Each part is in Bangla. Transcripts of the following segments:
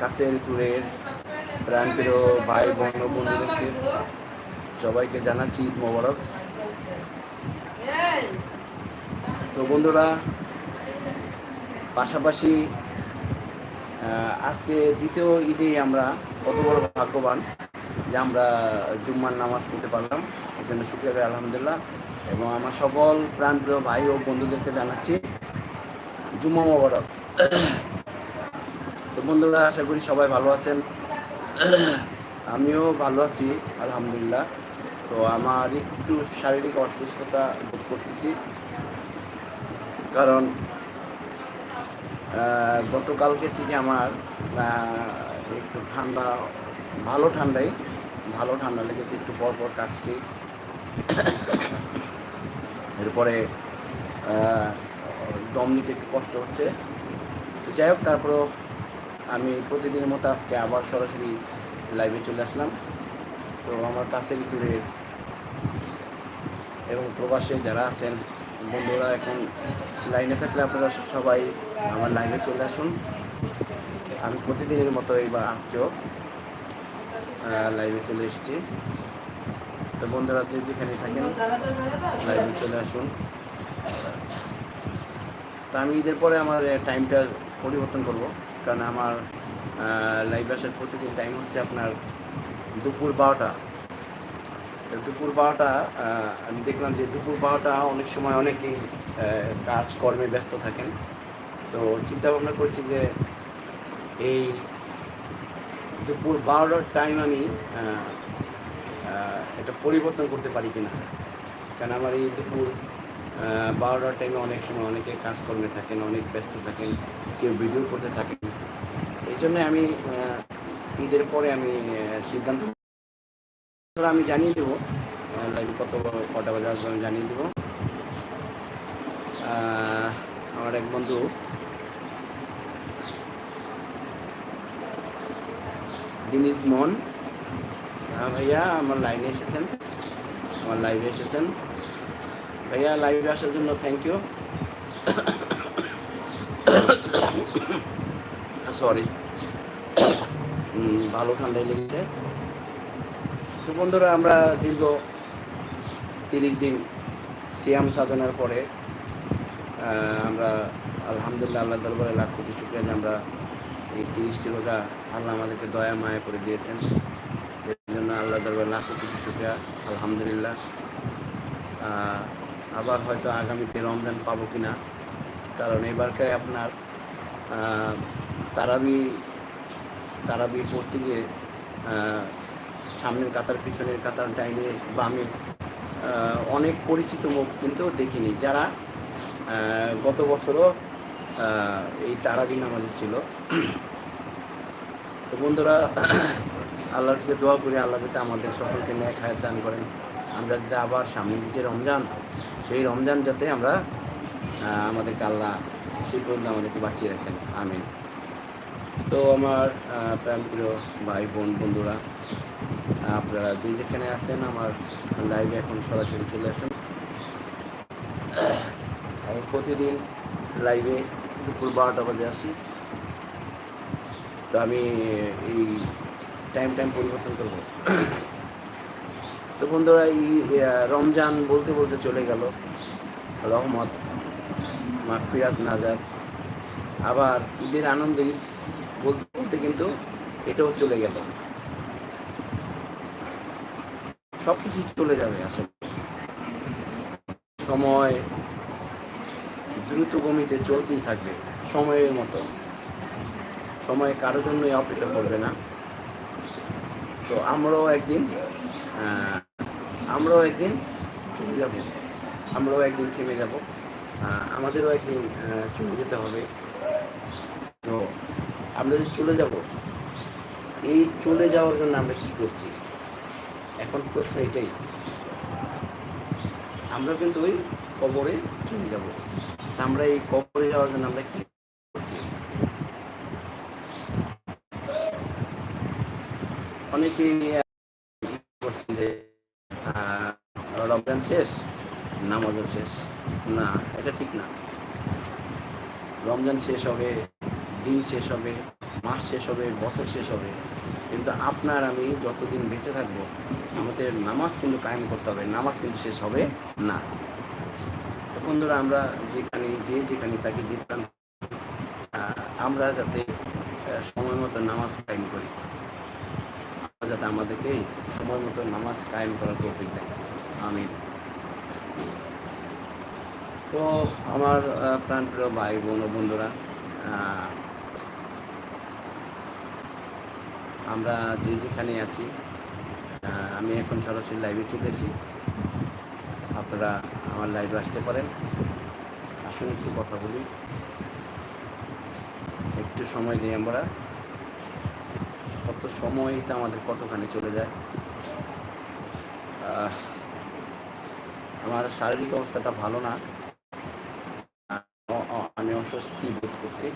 কাছের দূরের প্রাণপ্রিয় ভাই বোন বন্ধুদেরকে সবাইকে জানাচ্ছি ঈদ মোবারক। তো বন্ধুরা, পাশাপাশি আজকে দ্বিতীয় ঈদে আমরা কত বড় ভাগ্যবান যে আমরা জুম্মার নামাজ পড়তে পারলাম। এর জন্য শুক্রিয়া করি আলহামদুলিল্লাহ। এবং আমার সকল প্রাণপ্রিয় ভাই ও বন্ধুদেরকে জানাচ্ছি, জুম্মা মোবারক। বন্ধুরা, আশা করি সবাই ভালো আছেন। আমিও ভালো আছি, আলহামদুলিল্লাহ। তো আমার একটু শারীরিক অসুস্থতা বোধ করতেছি। কারণ গতকালকে থেকে আমার একটু ঠান্ডা, ভালো ঠান্ডাই, ভালো ঠান্ডা লেগেছে, একটু পর পর কাশছি। এরপরে দম নিতে একটু কষ্ট হচ্ছে। তো যাই হোক, তারপরেও আমি প্রতিদিনের মতো আজকে আবার সরাসরি লাইভে চলে আসলাম। তো আমার কাছের দূরের এবং প্রবাসে যারা আছেন, বন্ধুরা এখন লাইনে থাকলে আপনারা সবাই আমার লাইভে চলে আসুন। আমি প্রতিদিনের মতো এইবার আজকেও লাইভে চলে এসেছি। তো বন্ধুরা যে যেখানে থাকেন লাইভে চলে আসুন। তো আমি ঈদের পরে আমার টাইমটা পরিবর্তন করব। কারণ আমার লাইভ আসার প্রতিদিন টাইম হচ্ছে আপনার দুপুর বারোটা। দুপুর বারোটা আমি দেখলাম যে দুপুর বারোটা অনেক সময় অনেকেই আহ, কাজ কর্মে ব্যস্ত থাকেন। তো চিন্তা ভাবনা করছি যে এই দুপুর বারোটার টাইম আমি এটা পরিবর্তন করতে পারি কিনা। কারণ আমার এই দুপুর বারোটার টাইমে অনেক সময় অনেকে কাজকর্মে থাকেন অনেক ব্যস্ত থাকেন কেউ ভিডিও করতে থাকেন জন্য আমি ঈদের পরে আমি সিদ্ধান্ত আমি জানিয়ে দেবো লাইভ কত, কটা বাজে আসবে আমি জানিয়ে দেবো। আমার এক বন্ধু দিনিস মন হ্যাঁ ভাইয়া, আমার লাইনে এসেছেন। আমার লাইভে এসেছেন। ভাইয়া লাইভে আসার জন্য থ্যাংক ইউ সরি ভালো ঠান্ডায় লেগেছে। তো বন্ধুরা, আমরা দীর্ঘ তিরিশ দিন সিয়াম সাধনার পরে আমরা আলহামদুলিল্লাহ আল্লাহ দরবারে লাখ কোটি শুক্রিয়া যে আমরা এই তিরিশটি রোজা আল্লাহ আমাদেরকে দয়া, মায়া করে দিয়েছেন। এর জন্য আল্লাহ দরবারে লাখ কোটি শুক্রিয়া, আলহামদুলিল্লাহ। আবার হয়তো আগামীতে রমজান পাবো কিনা, কারণ এবারকে আপনার তারাবি তারাবি পড়তে গিয়ে সামনের কাতার, পিছনের কাতার, ডাইনে, বামে অনেক পরিচিত মুখ কিন্তু দেখিনি। যারা গত বছরও এই তারাবি নামাজে ছিল। তো বন্ধুরা, আল্লাহর কাছে দোয়া করি, আল্লাহ যাতে আমাদের সকলকে ন্যায় খায়ের দান করেন। আমরা যাতে আবার সামনে যে রমজান, সেই রমজান যাতে আমরা আমাদেরকে আল্লাহ সেই পর্যন্ত আমাদেরকে বাঁচিয়ে রাখেন। আমিন। তো আমার প্রাণপ্রিয় ভাই, বোন, বন্ধুরা, আপনারা যে যেখানে আসছেন আমার লাইভে এখন সরাসরি চলে আসুন। আমি প্রতিদিন লাইভে দুপুর বারোটা বাজে আসি। তো আমি এই টাইম টাইম পরিবর্তন করব। তো বন্ধুরা, এই রমজান বলতে বলতে চলে গেল। রহমত, মাগফিরাত, নাজাত। আবার ঈদের আনন্দ ঈদ কিন্তু এটাও চলে গেল। সব চলে যাবে আসলে। সময় দ্রুত গমিতে চলতেই থাকবে, সময়ের মতো। সময় কারোর জন্যই অপেক্ষা করবে না। তো আমরাও একদিন আমরাও একদিন চলে যাব। আমরাও একদিন থেমে যাব। আমাদেরও একদিন চলে যেতে হবে। আমরা যে চলে যাব, এই চলে যাওয়ার জন্য আমরা কি করছি? এখন প্রশ্ন এটাই। আমরা কিন্তু ওই কবরে চলে যাব। আমরা এই কবরে যাওয়ার জন্য আমরা কি করছি? অনেকেই করছেন যে রমজান শেষ? নামাজও শেষ। না, এটা ঠিক না। রমজান শেষ হবে দিন শেষ হবে, মাস শেষ হবে, বছর শেষ হবে। কিন্তু আপনার আমি যতদিন বেঁচে থাকব, আমাদের নামাজ কিন্তু কায়েম করতে হবে, নামাজ কিন্তু শেষ হবে না। তো বন্ধুরা, আমরা যেখানে, যে যেখানে তাকে যে আমরা যাতে সময় মতো নামাজ কায়েম করি। যাতে আমাদেরকে সময় মতো নামাজ কায়েম করার তৌফিক দেন। আমি তো আমার প্রাণপ্রিয় ভাই বোন ও বন্ধুরা আমরা যে যেখানে আছি আমি এখন সরাসরি লাইভে চলে এসি আপনারা আমার লাইভে আসতে পারেন। আসুন একটু কথা বলি। একটু সময় দিই আমরা। কত সময় তো আমাদের কতখানি চলে যায়। আমার শারীরিক অবস্থাটা ভালো না। আমি অস্বস্তি বোধ করছি।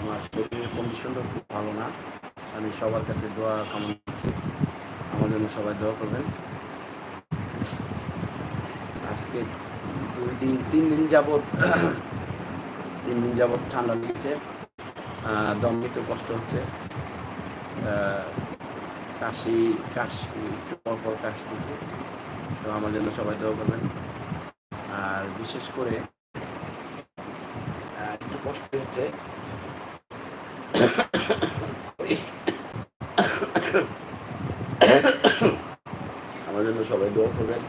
আমার শরীরের কন্ডিশনটা খুব আমি সবার কাছে দোয়া কামনা করছি। আমার জন্য সবাই দোয়া করবেন। আজকে দুই দিন, তিন দিন যাবৎ, তিন দিন যাবৎ ঠান্ডা লেগেছে। দম নিতে কষ্ট হচ্ছে। কাশি কাশি একটু পর পর কাশতেছি। তো আমার জন্য সবাই দোয়া করবেন। আর বিশেষ করে একটু কষ্ট হচ্ছে আমার জন্য সবাই দোয়া করবেন।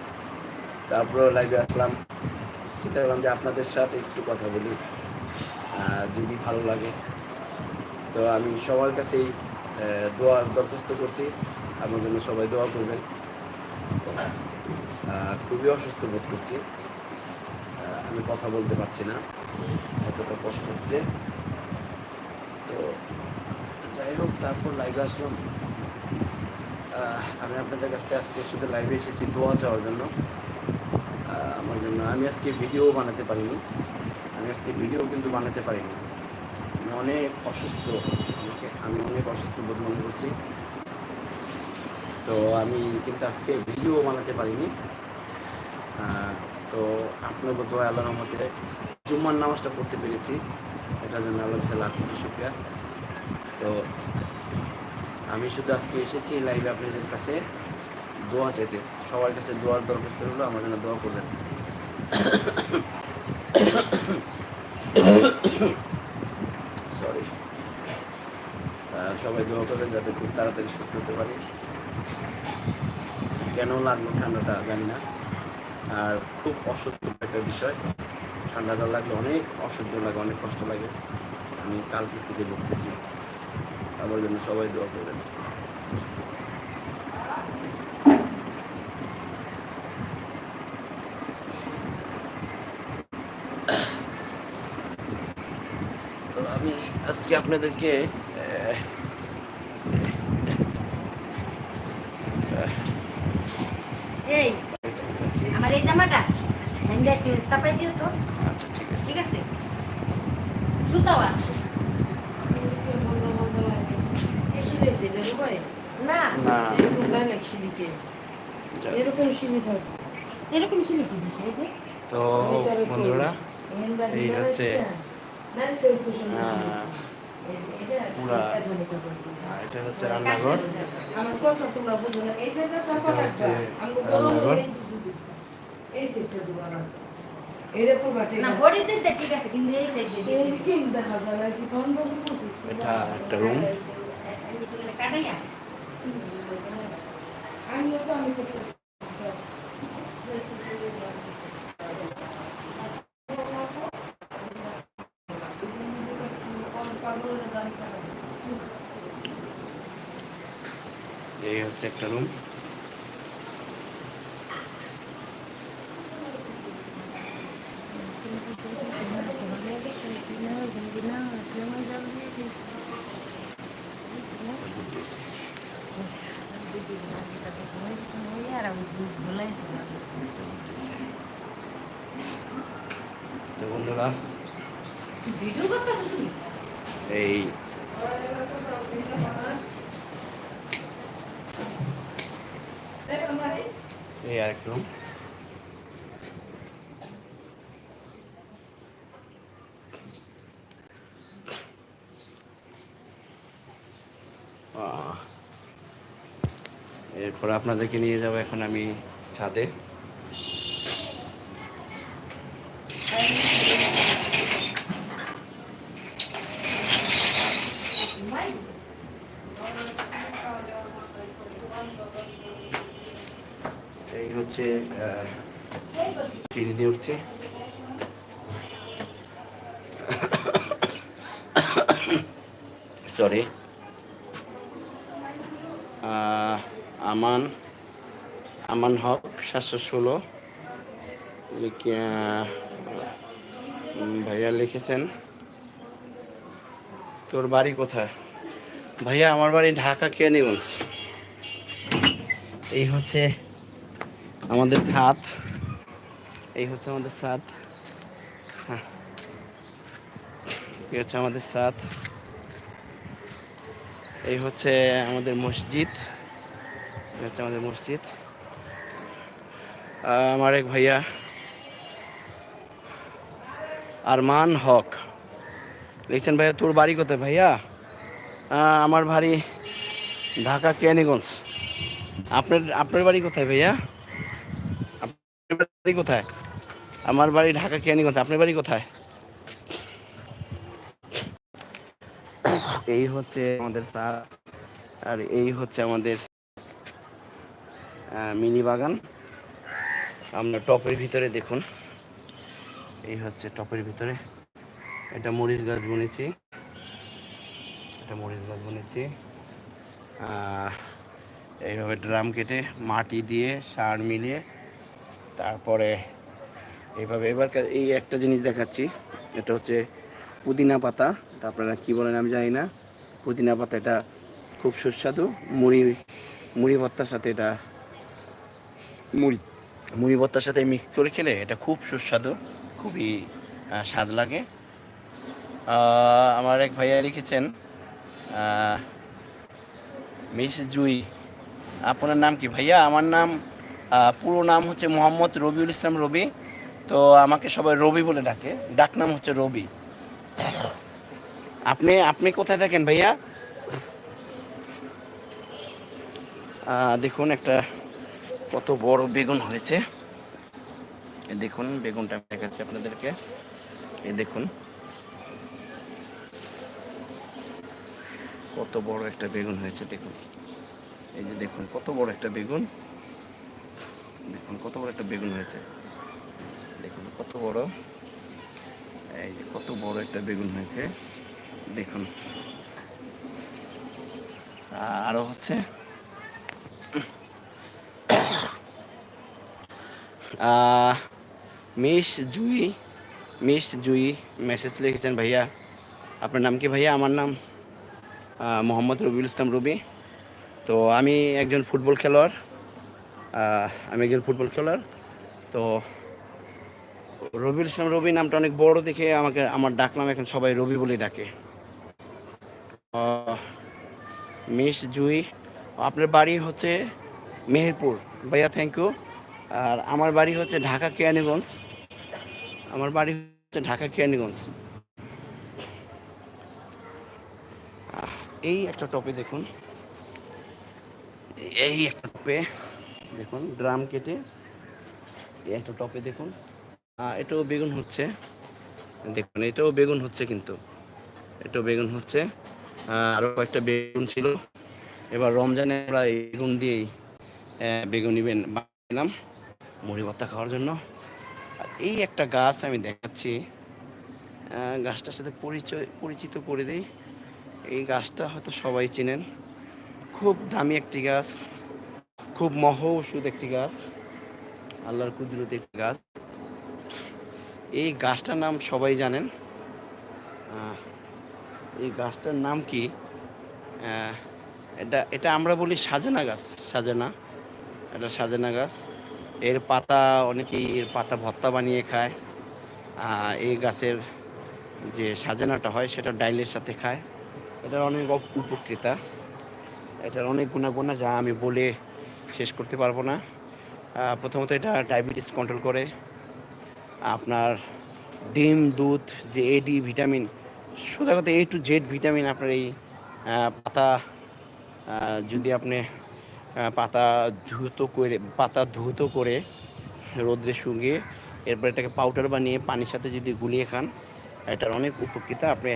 তারপরে লাইভে আসলাম। চিন্তা করলাম যে আপনাদের সাথে একটু কথা বলি। যদি ভালো লাগে। তো আমি সবার কাছেই দোয়ার দরখাস্ত করছি। আমার জন্য সবাই দোয়া করবেন। খুবই অসুস্থ বোধ করছি। আমি কথা বলতে পারছি না। এতটা কষ্ট হচ্ছে। তো যাই হোক, তারপর লাইভে আসলাম। আমি আপনাদের কাছ থেকে আজকে শুধু লাইভে এসেছি দোয়া চাওয়ার জন্য। আমার জন্য। আমি আজকে ভিডিও বানাতে পারিনি। আমি আজকে ভিডিও কিন্তু বানাতে পারিনি। আমি অনেক অসুস্থ। আমাকে আমি অনেক অসুস্থ বোধ মনে করছি। তো আমি কিন্তু আজকে ভিডিও বানাতে পারিনি। তো আপনাকে তো আল্লাহ রহমতে জুম্মার নামাজটা পড়তে পেরেছি। এটার জন্য আল্লাহ লাখ কোটি শুক্রিয়া। তো আমি শুধু আজকে এসেছি লাইভে আপনাদের কাছে দোয়া চাইতে। সবার কাছে দোয়ার দরখাস্ত হলো আমার জন্য দোয়া করবেন। সরি সবাই দোয়া করবেন যাতে খুব তাড়াতাড়ি সুস্থ হতে পারি। কেন লাগল ঠান্ডাটা জানি না। আর খুব অসহ্য একটা বিষয়। ঠান্ডাটা লাগলে অনেক অসহ্য লাগে, অনেক কষ্ট লাগে। আমি কালকে থেকে ভুগতেছি আমার জন্য সবাই দোয়া করবেন। তো আমি আজকে আপনাদেরকে আহ, এই আমার এই জামাটা হ্যান্ডে একটু চাপাই দিও তো আচ্ছা ঠিক আছে ঠিক আছে জুতাও আছে না না যাক। এরকম সিঁড়ি থাকবে এরকম ছিল কি দিছে এই যে তো বন্ধুরা এই হচ্ছে পুরা এটা হচ্ছে রান্নাঘর আমার কথা তোমরা বুঝো না এই জায়গা চাপা এটা হচ্ছে রাখবা আমি রান্নাঘর। এই সেটটা দুটো রাখবা এরকম বাটে না বডি দিতে ঠিক আছে কিন্তু এই সাইড দিয়ে এই দিছে কি দেখা যায় কি বন্ধ করছিস এটা একটা room। কাটাইয়া আমি তো আমি করতে এই হচ্ছে একটা রুম তো বন্ধুরা ভিডিও করতেছো তুমি? এই এই আরেকটা রুম এরপর আপনাদেরকে নিয়ে যাব এখন আমি ছাদে এই হচ্ছে আহ, সিঁড়ি দিয়ে উঠছে। সরি আমান আমান হক, সাতশো ষোলো। ভাইয়া লিখেছেন। তোর বাড়ি কোথায়? ভাইয়া, আমার বাড়ি ঢাকা কেনিগঞ্জ এই হচ্ছে আমাদের ছাদ। এই হচ্ছে আমাদের ছাদ হ্যাঁ। এই হচ্ছে আমাদের ছাদ এই হচ্ছে আমাদের মসজিদ। এই হচ্ছে আমাদের মসজিদ। আমার এক ভাইয়া। আরমান হক। লিখছেন, ভাইয়া, তোর বাড়ি কোথায় ভাইয়া? আমার বাড়ি ঢাকা, কেয়ানীগঞ্জ। আপনার আপনার বাড়ি কোথায় ভাইয়া? আপনার বাড়ি কোথায়? আমার বাড়ি ঢাকা কেয়ানীগঞ্জ। আপনার বাড়ি কোথায়? এই হচ্ছে আমাদের স্যার, আর এই হচ্ছে আমাদের মিনি বাগান। আমরা টপের ভিতরে দেখুন। এই হচ্ছে টপের ভিতরে। এটা মরিচ গাছ বুনেছি। এটা মরিচ গাছ বুনেছি। এইভাবে ড্রাম কেটে মাটি দিয়ে, সার মিলিয়ে, তারপরে এইভাবে। এবার এই একটা জিনিস দেখাচ্ছি। এটা হচ্ছে পুদিনা পাতা। এটা আপনারা কী বলেন আমি জানি না। পুদিনা পাতা এটা খুব সুস্বাদু। মুড়ি মুড়ি ভর্তার সাথে এটা মুড়ি। মুড়ি ভর্তার সাথে মিক্স করে খেলে এটা খুব সুস্বাদু খুবই স্বাদ লাগে। আমার এক ভাইয়া লিখেছেন মিস জুই। আপনার নাম কি ভাইয়া? আমার নাম পুরো নাম হচ্ছে মোহাম্মদ রবিউল ইসলাম রবি। তো আমাকে সবাই রবি বলে ডাকে। ডাক নাম হচ্ছে রবি। আপনি আপনি কোথায় থাকেন ভাইয়া? দেখুন একটা কত বড় বেগুন হয়েছে। দেখুন, বেগুনটা দেখাচ্ছি আপনাদেরকে। এই দেখুন। কত বড় একটা বেগুন হয়েছে, দেখুন। এই যে দেখুন, কত বড় একটা বেগুন। দেখুন, কত বড় একটা বেগুন হয়েছে। দেখুন কত বড়? এই কত বড় একটা বেগুন হয়েছে। দেখুন। আরও হচ্ছে। Miss Jui miss Jui message লিখেছেন ভাইয়া। আপনার নাম কি ভাইয়া? আমার নাম মোহাম্মদ রবিউল ইসলাম রবি। তো আমি একজন ফুটবল খেলোয়াড়। আমি একজন ফুটবল খেলোয়াড়। তো রবিউল ইসলাম রবি নামটা অনেক বড় দেখে আমাকে, আমার ডাকলাম এখন সবাই রবি বলে ডাকে। মিস জুই, আপনার বাড়ি হচ্ছে মেহেরপুর। ভাইয়া থ্যাংক ইউ আর আমার বাড়ি হচ্ছে ঢাকা কেয়ানীগঞ্জ। আমার বাড়ি হচ্ছে ঢাকা কেয়ানীগঞ্জ। এই একটা টপে দেখুন। এই একটা টপে দেখুন, ড্রাম কেটে। এই একটা টপে দেখুন। এটাও বেগুন হচ্ছে। দেখুন, এটাও বেগুন হচ্ছে কিন্তু। এটাও বেগুন হচ্ছে। আরও কয়েকটা বেগুন ছিল। এবার রমজানে আমরা এই বেগুন দিয়েই বেগুন ইভেন বানালাম মুড়ি ভর্তা খাওয়ার জন্য। আর এই একটা গাছ আমি দেখাচ্ছি। গাছটার সাথে পরিচয়, পরিচিত করে দিই। এই গাছটা হয়তো সবাই চেনেন। খুব দামি একটি গাছ। খুব মহ ওষুধ একটি গাছ। আল্লাহর কুদরতি একটি গাছ। এই গাছটার নাম সবাই জানেন। এই গাছটার নাম কি? এটা এটা আমরা বলি সাজানা গাছ, সাজানা। এটা সাজানা গাছ। এর পাতা, অনেকেই এর পাতা ভর্তা বানিয়ে খায়। এই গাছের যে সাজানাটা হয়, সেটা ডাইলের সাথে খায়। এটার অনেক উপ- উপকৃতা। এটার অনেক গুণাগুণা যা আমি বলে শেষ করতে পারব না। প্রথমত এটা ডায়াবেটিস কন্ট্রোল করে। আপনার ডিম, দুধ, যে এ ডি ভিটামিন, সোজা কথা এ টু জেড ভিটামিন আপনার এই পাতা যদি আপনি পাতা ধুতো করে, পাতা ধুতো করে রোদ্রে শুকিয়ে এরপর এটাকে পাউডার বানিয়ে পানির সাথে যদি গুলিয়ে খান, এটার অনেক উপকৃত। আপনি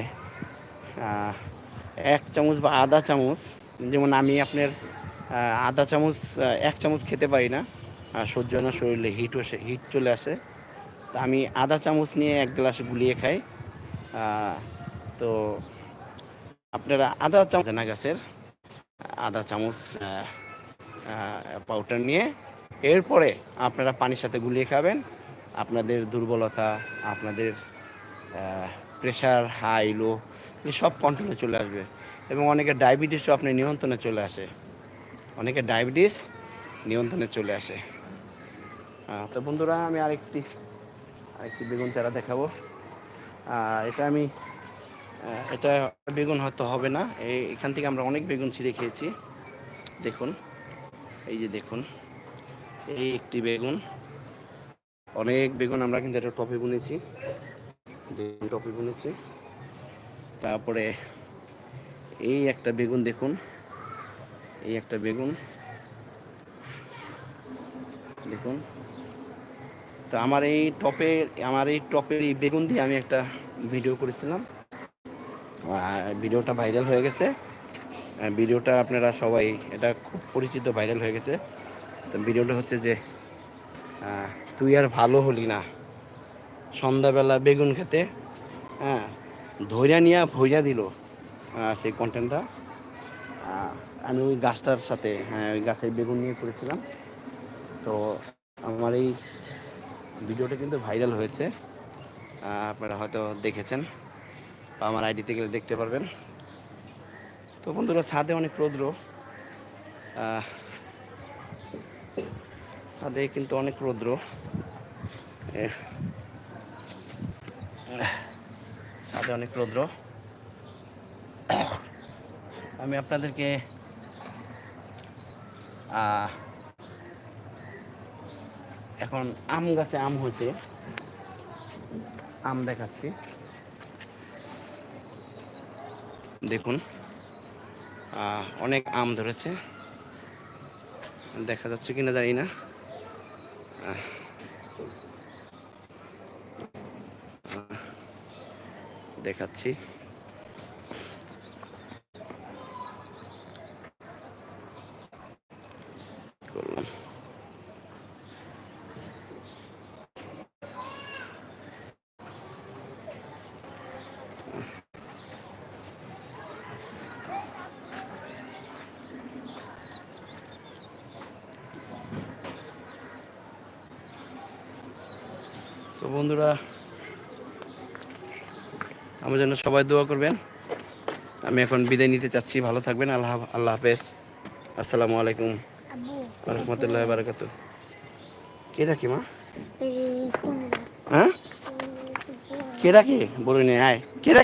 এক চামচ বা আধা চামচ, যেমন আমি আপনার আধা চামচ, এক চামচ খেতে পারি না সহ্য না, শরীরে হিট হিট চলে আসে। তা আমি আধা চামচ নিয়ে এক গ্লাস গুলিয়ে খাই। তো আপনারা আধা চামচ জানা গাছের, আধা চামচ পাউডার নিয়ে এরপরে আপনারা পানির সাথে গুলিয়ে খাবেন। আপনাদের দুর্বলতা, আপনাদের প্রেশার হাই লো সব কন্ট্রোলে চলে আসবে। এবং অনেকে ডায়াবেটিসও আপনি নিয়ন্ত্রণে চলে আসে। অনেকের ডায়াবেটিস নিয়ন্ত্রণে চলে আসে। তো বন্ধুরা আমি আরেকটি আরেকটি বেগুন চারা দেখাবো। এটা আমি এটা বেগুন হয়তো হবে না। এখান থেকে আমরা অনেক বেগুন ছিঁড়ে খেয়েছি। দেখুন, এই যে দেখুন, এই একটি বেগুন। অনেক বেগুন আমরা কিন্তু এটা টপে বুনেছি টপে বুনেছি। তারপরে এই একটা বেগুন দেখুন, এই একটা বেগুন। দেখুন তো আমার এই টপে, আমার এই টপের এই বেগুন দিয়ে আমি একটা ভিডিও করেছিলাম। ভিডিওটা ভাইরাল হয়ে গেছে। ভিডিওটা আপনারা সবাই, এটা খুব পরিচিত ভাইরাল হয়ে গেছে। তো ভিডিওটা হচ্ছে যে তুই আর ভালো হলি না। সন্ধ্যাবেলা বেগুন খেতে হ্যাঁ ধৈর্য নিয়ে ভৈরা দিল সেই কন্টেন্টটা আমি ওই গাছটার সাথে হ্যাঁ ওই গাছের বেগুন নিয়ে করেছিলাম। তো আমার এই ভিডিওটা কিন্তু ভাইরাল হয়েছে। আপনারা হয়তো দেখেছেন বা আমার আইডিতে গেলে দেখতে পারবেন। তো বন্ধুরা, ছাদে অনেক রৌদ্র। ছাদে কিন্তু অনেক রৌদ্র। ছাদে অনেক রৌদ্র। আমি আপনাদেরকে এখন আম গাছে আম হয়েছে। আম দেখাচ্ছি। দেখুন অনেক আম ধরেছে। দেখা যাচ্ছে কিনা জানি না। দেখাচ্ছি। বন্ধুরা আমার জন্য সবাই দোয়া করবেন। আমি এখন বিদায় নিতে চাচ্ছি। ভালো থাকবেন। আল্লাহ আল্লাহ হাফেজ। আসসালামু আলাইকুম। রহমতুল্লাহ বারাকাত কে রাখি মা হ্যাঁ? কে? রাখি বলুন আয়। কে? ডাকি